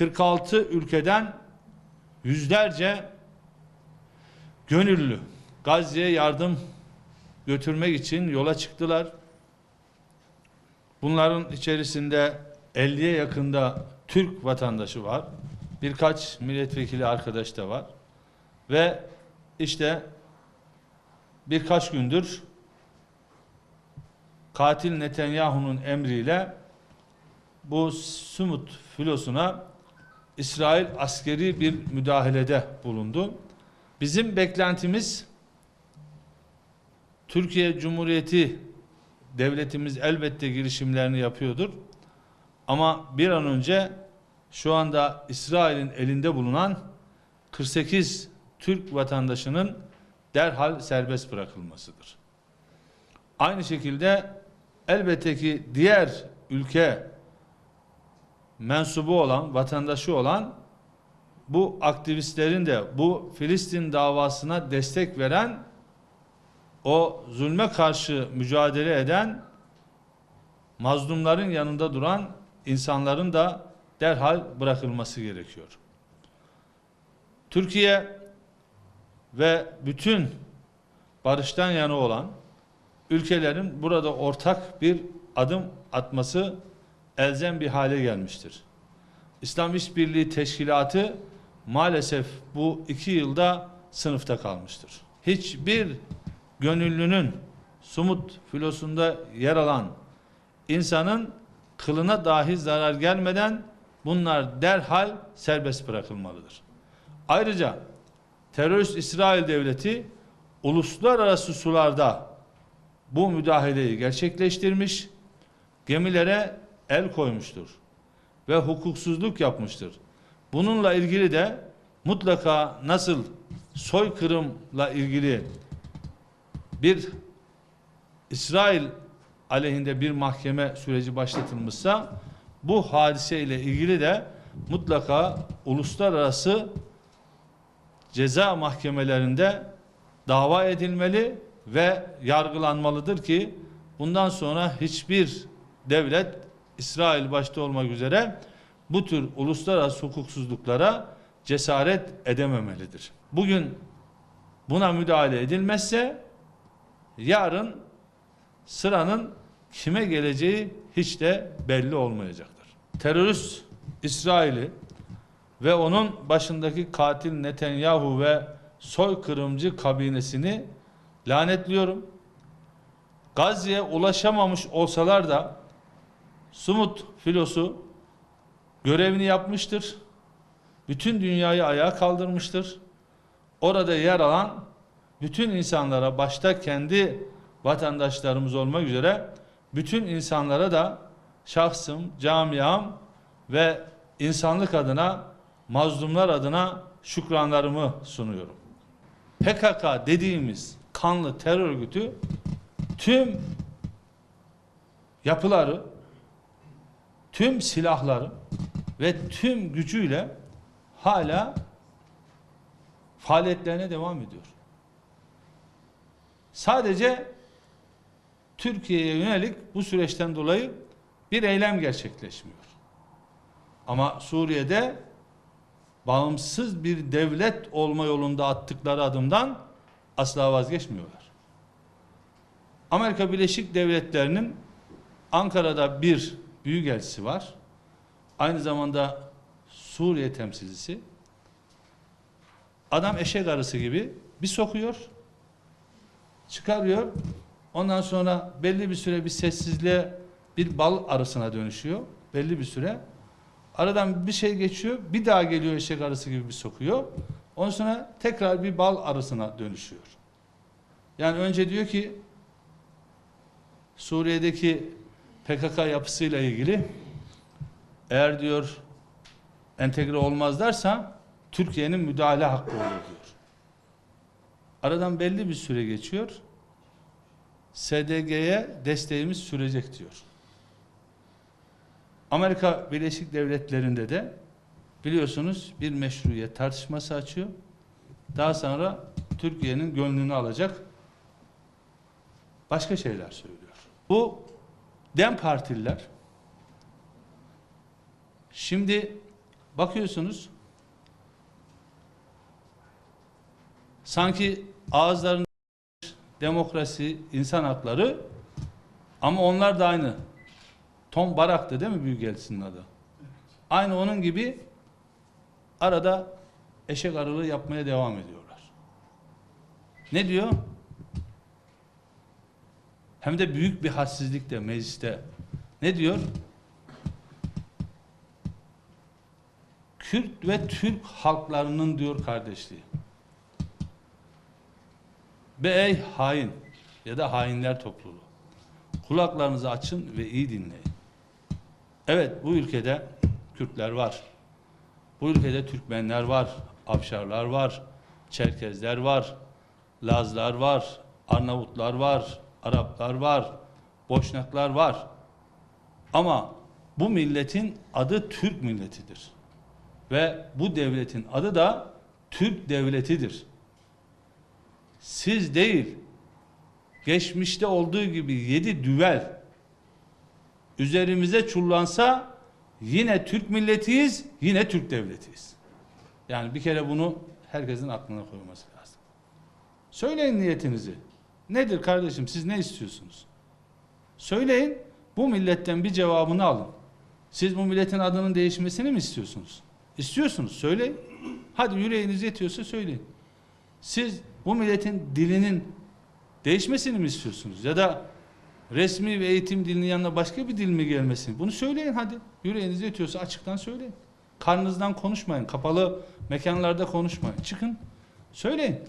46 ülkeden yüzlerce gönüllü Gazze'ye yardım götürmek için yola çıktılar. Bunların içerisinde 50'ye yakında Türk vatandaşı var. Birkaç milletvekili arkadaş da var. Ve işte birkaç gündür katil Netanyahu'nun emriyle bu Sumut filosuna İsrail askeri bir müdahalede bulundu. Bizim beklentimiz Türkiye Cumhuriyeti devletimiz elbette girişimlerini yapıyordur. Ama bir an önce şu anda İsrail'in elinde bulunan 48 Türk vatandaşının derhal serbest bırakılmasıdır. Aynı şekilde elbette ki diğer ülke mensubu olan, vatandaşı olan bu aktivistlerin de bu Filistin davasına destek veren o zulme karşı mücadele eden mazlumların yanında duran insanların da derhal bırakılması gerekiyor. Türkiye ve bütün barıştan yana olan ülkelerin burada ortak bir adım atması elzem bir hale gelmiştir. İslam İşbirliği Teşkilatı maalesef bu iki yılda sınıfta kalmıştır. Hiçbir gönüllünün sumut filosunda yer alan insanın kılına dahi zarar gelmeden bunlar derhal serbest bırakılmalıdır. Ayrıca terörist İsrail devleti uluslararası sularda bu müdahaleyi gerçekleştirmiş, gemilere el koymuştur ve hukuksuzluk yapmıştır. Bununla ilgili de mutlaka nasıl soykırımla ilgili bir İsrail aleyhinde bir mahkeme süreci başlatılmışsa bu hadise ile ilgili de mutlaka uluslararası ceza mahkemelerinde dava edilmeli ve yargılanmalıdır ki bundan sonra hiçbir devlet İsrail başta olmak üzere bu tür uluslararası hukuksuzluklara cesaret edememelidir. Bugün buna müdahale edilmezse yarın sıranın kime geleceği hiç de belli olmayacaktır. Terörist İsrail'i ve onun başındaki katil Netanyahu ve soykırımcı kabinesini lanetliyorum. Gazze'ye ulaşamamış olsalar da Sumut filosu görevini yapmıştır. Bütün dünyayı ayağa kaldırmıştır. Orada yer alan bütün insanlara başta kendi vatandaşlarımız olmak üzere bütün insanlara da şahsım, camiam ve insanlık adına mazlumlar adına şükranlarımı sunuyorum. PKK dediğimiz kanlı terör örgütü tüm yapıları, tüm silahları ve tüm gücüyle hala faaliyetlerine devam ediyor. Sadece Türkiye'ye yönelik bu süreçten dolayı bir eylem gerçekleşmiyor. Ama Suriye'de bağımsız bir devlet olma yolunda attıkları adımdan asla vazgeçmiyorlar. Amerika Birleşik Devletleri'nin Ankara'da bir büyükelçisi var. Aynı zamanda Suriye temsilcisi. Adam eşek arısı gibi bir sokuyor, çıkarıyor. Ondan sonra belli bir süre bir sessizliğe bir bal arısına dönüşüyor. Belli bir süre. Aradan bir şey geçiyor. Bir daha geliyor eşek arısı gibi bir sokuyor. Ondan sonra tekrar bir bal arısına dönüşüyor. Yani önce diyor ki Suriye'deki PKK yapısıyla ilgili eğer diyor entegre olmazlarsa Türkiye'nin müdahale hakkı olur diyor. Aradan belli bir süre geçiyor. SDG'ye desteğimiz sürecek diyor. Amerika Birleşik Devletleri'nde de biliyorsunuz bir meşruiyet tartışması açıyor. Daha sonra Türkiye'nin gönlünü alacak başka şeyler söylüyor. Bu Dem Partililer şimdi bakıyorsunuz sanki ağızlarında demokrasi, insan hakları ama onlar da aynı. Tom Barak'tı değil mi Büyükelçinin adı? Aynı onun gibi arada eşek arılığı yapmaya devam ediyorlar. Ne diyor? Hem de büyük bir hadsizlikle mecliste. Ne diyor? Kürt ve Türk halklarının diyor kardeşliği. Be ey hain ya da hainler topluluğu. Kulaklarınızı açın ve iyi dinleyin. Evet bu ülkede Kürtler var. Bu ülkede Türkmenler var, Afşarlar var, Çerkezler var, Lazlar var, Arnavutlar var, Araplar var, Boşnaklar var. Ama bu milletin adı Türk milletidir. Ve bu devletin adı da Türk devletidir. Siz değil, geçmişte olduğu gibi yedi düvel üzerimize çullansa yine Türk milletiyiz, yine Türk devletiyiz. Yani bir kere bunu herkesin aklına koyması lazım. Söyleyin niyetinizi. Nedir kardeşim siz ne istiyorsunuz? Söyleyin bu milletten bir cevabını alın. Siz bu milletin adının değişmesini mi istiyorsunuz? İstiyorsunuz söyleyin. Hadi yüreğiniz yetiyorsa söyleyin. Siz bu milletin dilinin değişmesini mi istiyorsunuz? Ya da resmi ve eğitim dilinin yanına başka bir dil mi gelmesini? Bunu söyleyin hadi. Yüreğiniz yetiyorsa açıktan söyleyin. Karnınızdan konuşmayın. Kapalı mekanlarda konuşmayın. Çıkın. Söyleyin.